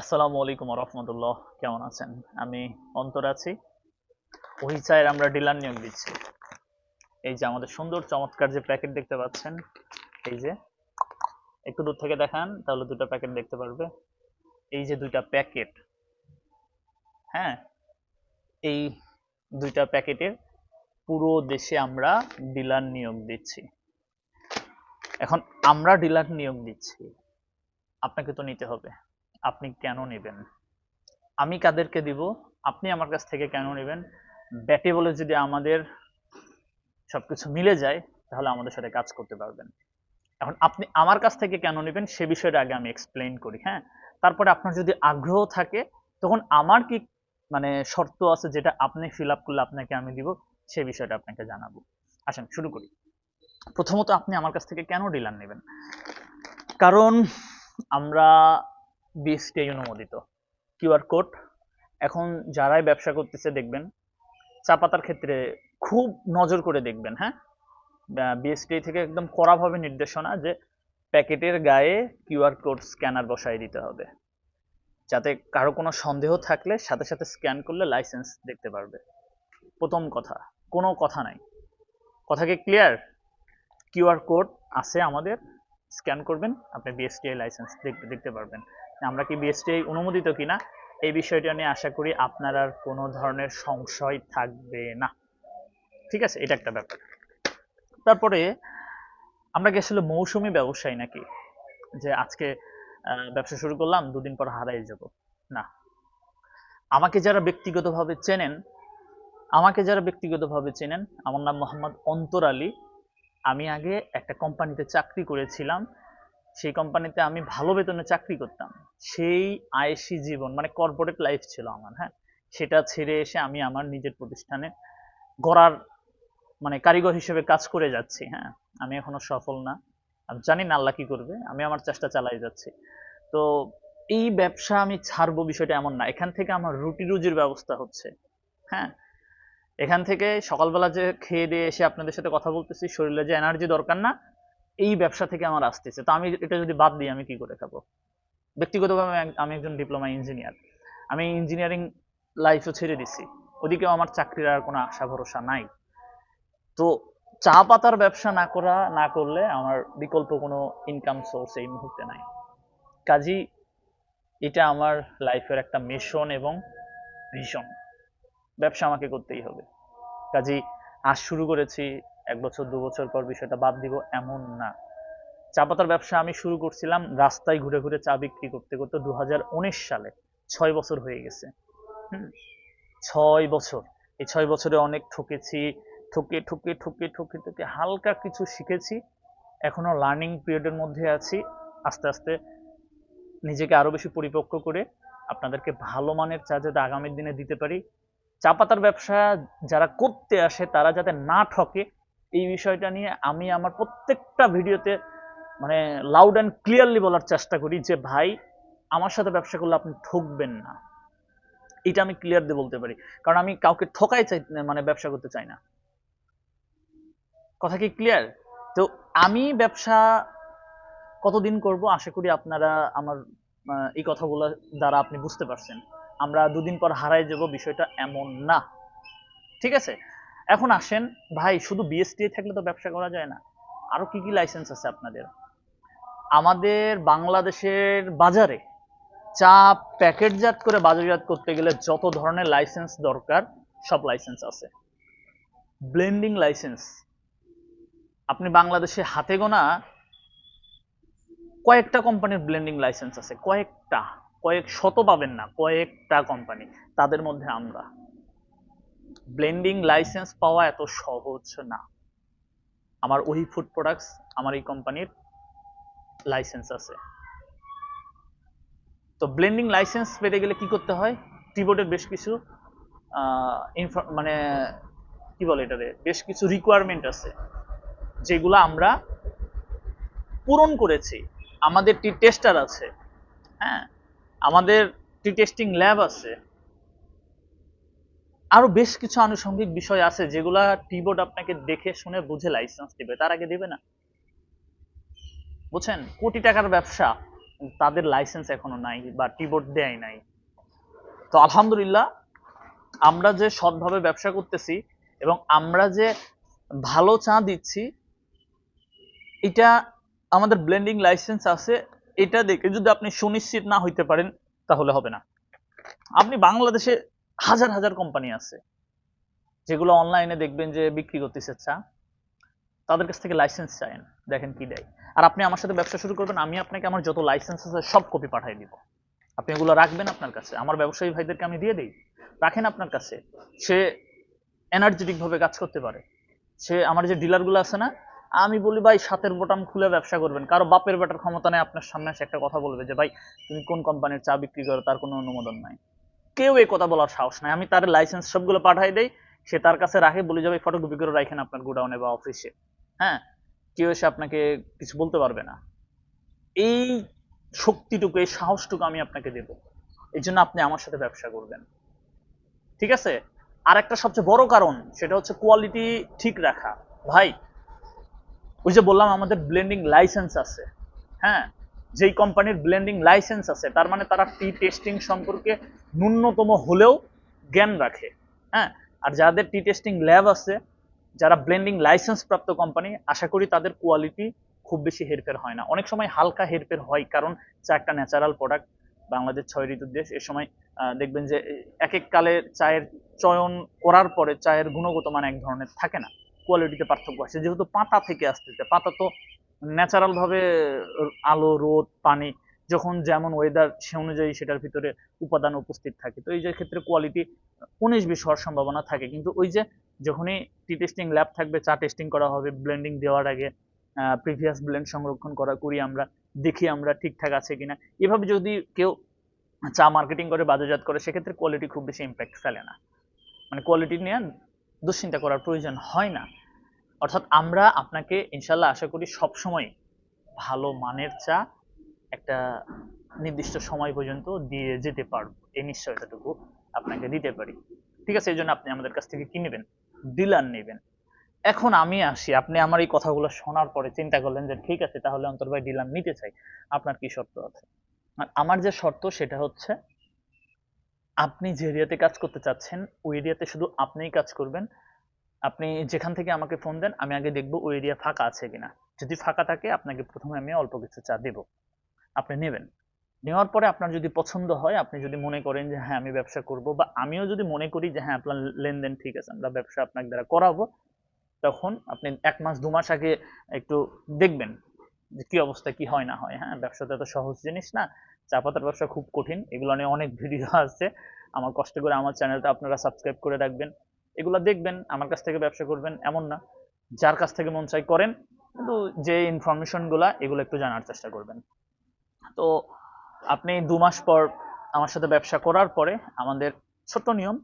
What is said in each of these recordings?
আসসালামু আলাইকুম রহমতুল্লাহ। কেমন আছেন? আমি অন্তর আছি। ওই চায়ের আমরা ডিলার নিয়োগ দিচ্ছি। এই যে আমাদের সুন্দর, চমৎকার যে প্যাকেট দেখতে পাচ্ছেন, এই যে, একটু দূর থেকে দেখান, তাহলে দুটো প্যাকেট দেখতে পারবে। এই যে দুইটা প্যাকেট হ্যাঁ এই দুইটা প্যাকেটের পুরো দেশে আমরা ডিলার নিয়োগ দিচ্ছি। এখন আমরা ডিলার নিয়োগ দিচ্ছি, আপনাকে তো নিতে হবে। আপনি কেন নেবেন? আমি কাদেরকে দিব? আপনি আমার কাছ থেকে কেন নেবেন? ব্যাটে বলে যদি আমাদের সবকিছু মিলে যায়, তাহলে আমাদের সাথে কাজ করতে পারবেন। এখন আপনি আমার কাছ থেকে কেন নেবেন, সে বিষয়টা আগে আমি এক্সপ্লেইন করি হ্যাঁ? তারপরে আপনার যদি আগ্রহ থাকে, তখন আমার কি মানে শর্ত আছে যেটা আপনি ফিল আপ করলে আপনাকে আমি দিব, সে বিষয়টা আপনাকে জানাব। আসেন, শুরু করি। প্রথমত আপনি আমার কাছ থেকে কেন ডিলার নেবেন? কারণ আমরা বিএসটি অনুমোদিত। QR code. এখন যারাই ব্যবসা করতেছে দেখবেন, চা পাতার ক্ষেত্রে খুব নজর করে দেখবেন হ্যাঁ? বিএসটি থেকে একদম কড়াভাবে নির্দেশনা যে প্যাকেটের গায়ে কিউআর কোড স্ক্যানার বসাই দিতে হবে। যাতে কারও কোনো সন্দেহ থাকলে সাথে সাথে স্ক্যান করলে লাইসেন্স দেখতে পারবে। প্রথম কথা, কোনো কথা নাই। কথা কি ক্লিয়ার কিউআর কোড আছে আমাদের, স্ক্যান করবেন, আপনি বিএসটিআই লাইসেন্স দেখতে পারবেন। আমরা কি বিএসটিআই অনুমোদিত কিনা? এই বিষয়টা নিয়ে আশা করি আপনার আর কোনো ধরনের সংশয় থাকবে না। ঠিক আছে? এটা একটা ব্যাপার। তারপরে আমরা আসলে মৌসুমি ব্যবসায়ী নাকি? যে আজকে ব্যবসা শুরু করলাম, দুদিন পর হারাই যাব। না। আমাকে যারা ব্যক্তিগতভাবে চেনেন, আমাকে যারা ব্যক্তিগতভাবে চেনেন, আমার নাম মোহাম্মদ অন্তর আলী। আমি আগে একটা কোম্পানিতে চাকরি করেছিলাম। সেই কোম্পানিতে আমি ভালো বেতনে চাকরি করতাম। সেই আয়েসি জীবন মানে কর্পোরেট লাইফ ছিল আমার হ্যাঁ? সেটা ছেড়ে এসে আমি আমার নিজের প্রতিষ্ঠানে গড়ার মানে কারিগর হিসেবে কাজ করে যাচ্ছি হ্যাঁ? আমি এখনও সফল না। আমি জানি না আল্লাহ কি করবে, আমি আমার চেষ্টা চালাই যাচ্ছি। তো এই ব্যবসা আমি ছাড়বো বিষয়টা এমন না। এখান থেকে আমার রুটি রুজির ব্যবস্থা হচ্ছে হ্যাঁ? এখান থেকে সকালবেলা যে খেয়ে দিয়ে এসে আপনাদের সাথে কথা বলতেছি, শরীরে যে এনার্জি দরকার না এই ব্যবসা থেকে আমার আসতেছে। তো আমি এটা যদি বাদ দিই, আমি কি করে খাব? ব্যক্তিগতভাবে আমি একজন ডিপ্লোমা ইঞ্জিনিয়ার আমি ইঞ্জিনিয়ারিং লাইফও ছেড়ে দিছি। ওদিকেও আমার চাকরির আর কোনো আশা ভরসা নাই। তো চা পাতার ব্যবসা না করা, না করলে আমার বিকল্প কোনো ইনকাম সোর্স এই মুহূর্তে নাই। কাজী, এটা আমার লাইফের একটা মিশন এবং ভিশন ব্যবসা আমাকে করতেই হবে। কাজেই আজ শুরু করেছি এক বছর, দু বছর পর বিষয়টা বাদ দিব, এমন না। চা পাতার ব্যবসা আমি শুরু করছিলাম রাস্তায় ঘুরে ঘুরে চা বিক্রি করতে করতে উনিশ সালে। ছয় বছর হয়ে গেছে। ছয় বছর। এই ছয় বছরে অনেক ঠকেছি, ঠকে ঠকে ঠকে ঠকে ঠকে হালকা কিছু শিখেছি। এখনও লার্নিং পিরিয়ডের মধ্যে আছি। আস্তে আস্তে নিজেকে আরও বেশি পরিপক্ক করে আপনাদেরকে ভালো মানের চা যাতে আগামী দিনে দিতে পারি। চা পাতার ব্যবসা যারা করতে আসে, তারা যাতে না ঠকে এই বিষয়টা নিয়ে আমি আমার প্রত্যেকটা ভিডিওতে মানে লাউড অ্যান্ড ক্লিয়ারলি বলার চেষ্টা করি যে, ভাই, আমার সাথে ব্যবসা করলে আপনি ঠকবেন না। এটা আমি ক্লিয়ার দিয়ে বলতে পারি। কারণ আমি কাউকে ঠকাই চাই মানে ব্যবসা করতে চাই না। কথা কি ক্লিয়ার তো আমি ব্যবসা কতদিন করব? আশা করি আপনারা আমার এই কথাগুলো দ্বারা আপনি বুঝতে পারছেন। আমরা দুদিন পর হারাই যাব, বিষয়টা এমন না। ঠিক আছে? এখন আসেন, ভাই, শুধু বিএসটি থাকলে তো ব্যবসা করা যায় না। আরও কি কি লাইসেন্স আছে আপনাদের? আমাদের বাংলাদেশের বাজারে চা প্যাকেটজাত করে বাজারজাত করতে গেলে যত ধরনের লাইসেন্স দরকার, সব লাইসেন্স আছে। ব্লেন্ডিং লাইসেন্স আপনি বাংলাদেশে হাতে গোনা কয়েকটা কোম্পানির ব্লেন্ডিং লাইসেন্স আছে। কয়েকটা, কয়েক শত পাবেন না, কয়েকটা কোম্পানি তাদের মধ্যে আমরা। ব্লেন্ডিং লাইসেন্স পাওয়া এত সহজ না। আমার ওই ফুড প্রোডাক্টস, আমার এই কোম্পানির লাইসেন্স আছে। তো ব্লেন্ডিং লাইসেন্স পেতে গেলে কি করতে হয়? টিবোর্ডের বেশ কিছু মানে কি বলে এটারে বেশ কিছু রিকোয়ারমেন্ট আছে, যেগুলো আমরা পূরণ করেছি। আমাদের টি টেস্টার আছে হ্যাঁ? আমাদের টি টেস্টিং ল্যাব আছে আরও বেশ কিছু আনুষঙ্গিক বিষয় আছে যেগুলা টিবোর্ড আপনাকে দেখে শুনে বুঝে লাইসেন্স দিবে। তার আগে দিবে না? বুঝছেন? কোটি টাকার ব্যবসা, তাদের লাইসেন্স এখনও নাই বা টিবোর্ড দেয় নাই। তো আলহামদুলিল্লাহ, আমরা যে সৎভাবে ব্যবসা করতেছি এবং আমরা যে ভালো চা দিচ্ছি, এটা আমাদের ব্লেন্ডিং লাইসেন্স আছে, এটা দেখে যদি আপনি সুনিশ্চিত না হইতে পারেন, তাহলে হবে না। আপনি বাংলাদেশে হাজার হাজার কোম্পানি আছে, যেগুলো অনলাইনে দেখবেন যে বিক্রি করতেছে চা তাদের কাছ থেকে লাইসেন্স চাইেন দেখেন কি দেয়। আর আপনি আমার সাথে ব্যবসা শুরু করবেন, আমি আপনাকে আমার যত লাইসেন্স আছে সব কপি পাঠিয়ে দিব। আপনি এগুলো রাখবেন আপনার কাছে। আমার ব্যবসায়ী ভাইদেরকে আমি দিয়ে দিই। রাখেন আপনার কাছে। সে এনার্জেটিক ভাবে কাজ করতে পারে। সে আমার যে ডিলারগুলো আছে না, আমি বলি, ভাই, সাতের বোটাম খুলে ব্যবসা করবেন। কারও বাপের বেটার ক্ষমতা নেই, আপনার সামনে এসে একটা কথা বলবে যে, ভাই, তুমি কোন কোম্পানির চা বিক্রি করো, তার কোনো অনুমোদন নাই। কেউ এই কথা বলার সাহস নাই। আমি তার লাইসেন্স সবগুলো পাঠাই দেই, সে তার কাছে রাখে, বলে যাবে ফটোকপি করে রাখেন আপনার গোডাউনে বা অফিসে হ্যাঁ? কেউ এসে আপনাকে কিছু বলতে পারবে না। এই শক্তিটুকু, এই সাহসটুকু আমি আপনাকে দেব। এই জন্য আপনি আমার সাথে ব্যবসা করবেন। ঠিক আছে? আর একটা সবচেয়ে বড় কারণ, সেটা হচ্ছে কোয়ালিটি ঠিক রাখা। ভাই, ওই যে বললাম, আমাদের ব্লেন্ডিং লাইসেন্স আছে। হ্যাঁ? যেই কোম্পানির ব্লেন্ডিং লাইসেন্স আছে, তার মানে তারা টি টেস্টিং সম্পর্কে ন্যূনতম হলেও জ্ঞান রাখে হ্যাঁ? আর যাদের টি টেস্টিং ল্যাব আছে, যারা ব্লেন্ডিং লাইসেন্স প্রাপ্ত কোম্পানি আশা করি তাদের কোয়ালিটি খুব বেশি হেরফের হয় না। অনেক সময় হালকা হেরফের হয়, কারণ চা একটা ন্যাচারাল প্রোডাক্ট বাংলাদেশ ছয় ঋতুর দেশ, এ সময় দেখবেন যে, এক এক কালে চায়ের চয়ন করার পরে চায়ের গুণগত মান এক ধরনের থাকে না কোয়ালিটিতে পার্থক্য আছে যেহেতু পাতা থেকে আসতেছে, পাতা তো ন্যাচারাল ভাবে, আলো, রোদ, পানি, যখন যেমন ওয়েদার সে অনুযায়ী সেটার ভিতরে উপাদান উপস্থিত থাকে। তো এই যে ক্ষেত্রে কোয়ালিটি উনিশ বিশ হওয়ার সম্ভাবনা থাকে। কিন্তু ওই যে যখনই টি টেস্টিং ল্যাব থাকবে, চা টেস্টিং করা হবে ব্লেন্ডিং দেওয়ার আগে প্রিভিয়াস ব্লেন্ড সংরক্ষণ করা করি আমরা, দেখি আমরা ঠিকঠাক আছে কিনা। এভাবে যদি কেউ চা মার্কেটিং করে, বাজারজাত করে, সেক্ষেত্রে কোয়ালিটি খুব বেশি ইম্প্যাক্ট ফেলে না। মানে কোয়ালিটি নিয়ে দুশ্চিন্তা করার প্রয়োজন হয় না। অর্থাৎ আমরা আপনাকে ইনশাল্লাহ আশা করি সবসময় ভালো মানের চা একটা নির্দিষ্ট সময় পর্যন্ত দিয়ে যেতে পারব। এই নিশ্চয়তাটুকু আপনাকে দিতে পারি। ঠিক আছে, এই জন্য আপনি আমাদের কাছ থেকে কিনবেন ডিলার নেবেন। এখন আমি আসি। আপনি আমার এই কথাগুলো শোনার পরে চিন্তা করলেন যে ঠিক আছে, তাহলে অন্তর ভাই ডিলার নিতে চাই। আপনার কি শর্ত আছে? আমার যে শর্ত সেটা হচ্ছে, আপনি যে এরিয়াতে কাজ করতে চাচ্ছেন, ওই এরিয়াতে শুধু আপনিই কাজ করবেন। আপনি যেখান থেকে আমাকে ফোন দেন, আমি আগে দেখব ওই এরিয়া ফাঁকা আছে কিনা। যদি ফাঁকা থাকে, আপনাকে প্রথমে আমি অল্প কিছু চা দেব। আপনি নেবেন। নেওয়ার পরে আপনার যদি পছন্দ হয়, আপনি যদি মনে করেন যে হ্যাঁ আমি ব্যবসা করব বা আমিও যদি মনে করি যে হ্যাঁ আপনার লেনদেন ঠিক আছে, আমরা ব্যবসা আপনার দ্বারা করাবো তখন আপনি এক মাস, দু মাস আগে একটু দেখবেন যে, কি অবস্থা, কি হয়, না হয়। হ্যাঁ ব্যবসাটা তো সহজ জিনিস না। চা পাতার ব্যবসা খুব কঠিন। এগুলো নিয়ে অনেক ভিডিও আছে। আমার কষ্ট করে আমার চ্যানেলটা আপনারা সাবস্ক্রাইব করে রাখবেন। এগুলো দেখবেন, আমার কাছ থেকে ব্যবসা করবেন এমন না। যার কাছ থেকে মন চাই করেন, কিন্তু যে ইনফরমেশনগুলা, এগুলো একটু জানার চেষ্টা করবেন। তো আপনি দু মাস পর আমার সাথে ব্যবসা করার পরে আমাদের ছোট্ট নিয়ম,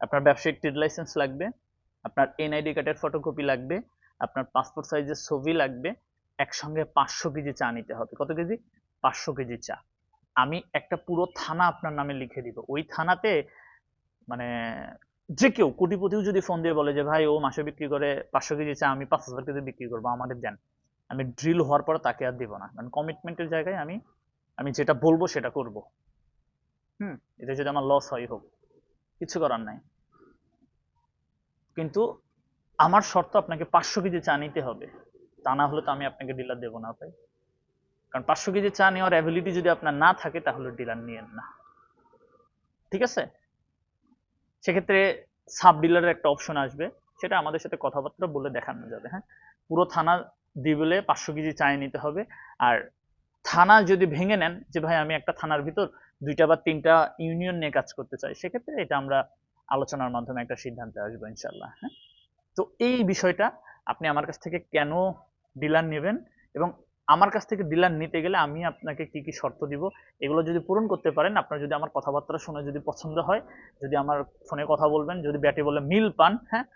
আপনার ব্যবসায়িক ট্রেড লাইসেন্স লাগবে, আপনার এনআইডি কার্ডের ফটোকপি লাগবে, আপনার পাসপোর্ট সাইজের ছবি লাগবে, একসঙ্গে পাঁচশো কেজি চা নিতে হবে। কত কেজি? পাঁচশো কেজি চা। আমি একটা পুরো থানা আপনার নামে লিখে দিব। ওই থানাতে মানে যে কেউ কোটিপতিও যদি ফোন দিয়ে বলে যে, ভাই, ও মাসে বিক্রি করে পাঁচশো কেজি চা, আমি পাঁচ হাজার কেজি বিক্রি করব, আমাদের দেন। আমি ড্রিল হওয়ার পরে তাকে আর দিব না। কারণ কমিটমেন্টের জায়গায় আমি আমি যেটা বলব সেটা করব। হুম? এটা যদি আমার লস হয়, হোক। কিছু করার নাই। কিন্তু আমার শর্ত আপনাকে পাঁচশো কেজি চা নিতে হবে। তা না হলে তো আমি আপনাকে ডিলার দেবো না, ভাই। কারণ পাঁচশো কেজি চা নেওয়ার অ্যাবিলিটি যদি আপনার না থাকে, তাহলে ডিলার নিয়েন না। ঠিক আছে? সেক্ষেত্রে সাব ডিলারের একটা অপশন আসবে, সেটা আমাদের সাথে কথাবার্তা বলে দেখানো যাবে হ্যাঁ? পুরো থানা দিবলে পাঁচশো কেজি চায় নিতে হবে, আর থানা যদি ভেঙে নেন, যে ভাই আমি একটা থানার ভিতর দুইটা বা তিনটা ইউনিয়ন নিয়ে কাজ করতে চাই, সেক্ষেত্রে এটা আমরা আলোচনার মাধ্যমে একটা সিদ্ধান্তে আসব ইনশাল্লাহ হ্যাঁ? তো এই বিষয়টা আপনি আমার কাছ থেকে কেন ডিলার নেবেন এবং আমার কাছ থেকে ডিলার নিতে গেলে আমি আপনাকে কি কি শর্ত দিব এগুলো যদি পূরণ করতে পারেন আপনার যদি আমার কথাবার্তা শুনে যদি পছন্দ হয় যদি আমার ফোনে কথা বলবেন যদি ব্যাটে বলে মিল পান হ্যাঁ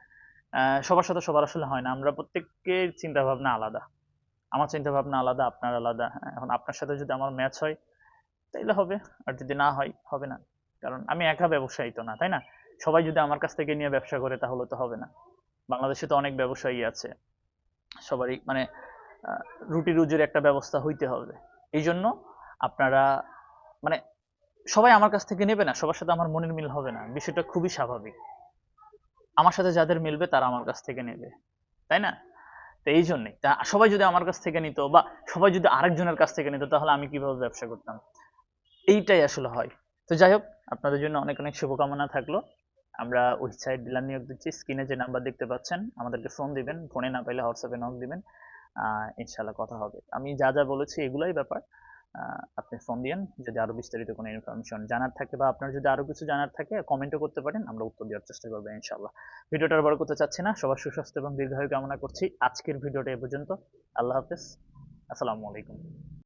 সবার সাথে সবার আসলে হয় না আমরা প্রত্যেকের চিন্তা ভাবনা আলাদা। আমার চিন্তা ভাবনা আলাদা আপনার আলাদা হ্যাঁ, এখন আপনার সাথে যদি আমার ম্যাচ হয় তাইলে হবে আর যদি না হয় হবে না। কারণ আমি একা ব্যবসায়ী তো না তাই না? সবাই যদি আমার কাছ থেকে নিয়ে ব্যবসা করে তাহলে তো হবে না। বাংলাদেশে তো অনেক ব্যবসায়ী আছে। সবারই মানে রুটি রুজির একটা ব্যবস্থা হইতে হবে। এই জন্য আপনারা মানে সবাই আমার কাছ থেকে নেবে না, সবার সাথে আমার মনের মিল হবে না, বিষয়টা খুবই স্বাভাবিক। আমার সাথে যাদের মিলবে তারা আমার কাছ থেকে নেবে, তাই না? তো এই জন্যই তা সবাই যদি আমার কাছ থেকে নিত বা সবাই যদি আরেকজনের কাছ থেকে নিত, তাহলে আমি কীভাবে ব্যবসা করতাম? এইটাই আসলে হয়। তো যাই হোক, আপনাদের জন্য অনেক অনেক শুভকামনা থাকল। আমরা ওয়েবসাইট ডিলার নিয়োগ দিচ্ছি। স্ক্রিনে যে নাম্বার দেখতে পাচ্ছেন, আমাদেরকে ফোন দিবেন। ফোনে না পাইলে হোয়াটসঅ্যাপে নক দিবেন। ইনশাল্লাহ কথা হবে। আমি যা যা বলেছি এগুলাই ব্যাপার। আপনি ফোন দিয়েন, যদি আরও বিস্তারিত কোনো ইনফরমেশন জানার থাকে বা আপনার যদি আরও কিছু জানার থাকে কমেন্টও করতে পারেন, আমরা উত্তর দেওয়ার চেষ্টা করব ইনশাল্লাহ ভিডিওটা আর বড় করতে চাচ্ছি না। সবার সুস্বাস্থ্য এবং দীর্ঘায়ু কামনা করছি। আজকের ভিডিওটা এ পর্যন্ত। আল্লাহ হাফেজ। আসসালামু আলাইকুম।